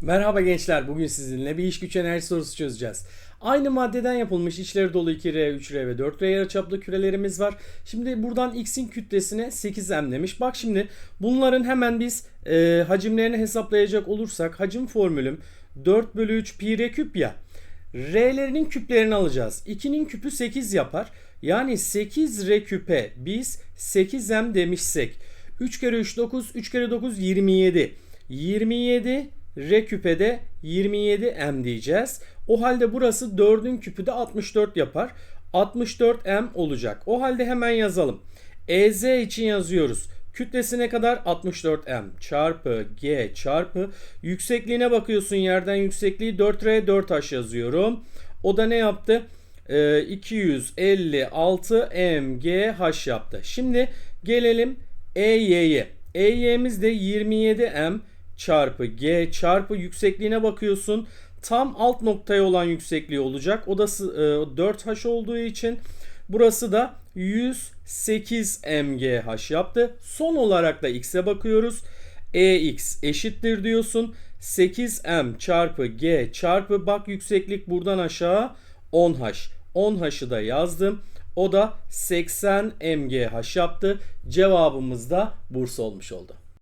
Merhaba gençler. Bugün sizinle bir iş güç enerji sorusu çözeceğiz. Aynı maddeden yapılmış içleri dolu 2R, 3R ve 4R yarıçaplı kürelerimiz var. Şimdi buradan X'in kütlesine 8M demiş. Bak şimdi bunların hemen biz e, hacimlerini hesaplayacak olursak hacim formülüm 4 bölü 3 pi r küp ya. R'lerinin küplerini alacağız. 2'nin küpü 8 yapar. Yani 8 r küpe biz 8M demişsek 3 kere 3 9, 3 kere 9 27. 27 R küpede 27M diyeceğiz. O halde burası 4'ün küpü de 64 yapar. 64M olacak. O halde hemen yazalım. EZ için yazıyoruz. Kütlesi ne kadar? 64M çarpı G çarpı yüksekliğine bakıyorsun yerden yüksekliği 4R 4H yazıyorum. O da ne yaptı? Ee, 256 MGH yaptı. Şimdi gelelim EY'ye. EY'miz de 27M çarpı G çarpı yüksekliğine bakıyorsun. Tam alt noktaya olan yüksekliği olacak. O da e, 4H olduğu için burası da 108 MGH yaptı. Son olarak da X'e bakıyoruz. EX eşittir diyorsun. 8M çarpı G çarpı bak yükseklik buradan aşağı 10H. 10H'ı da yazdım. O da 80 MGH yaptı. Cevabımız da Bursa olmuş oldu.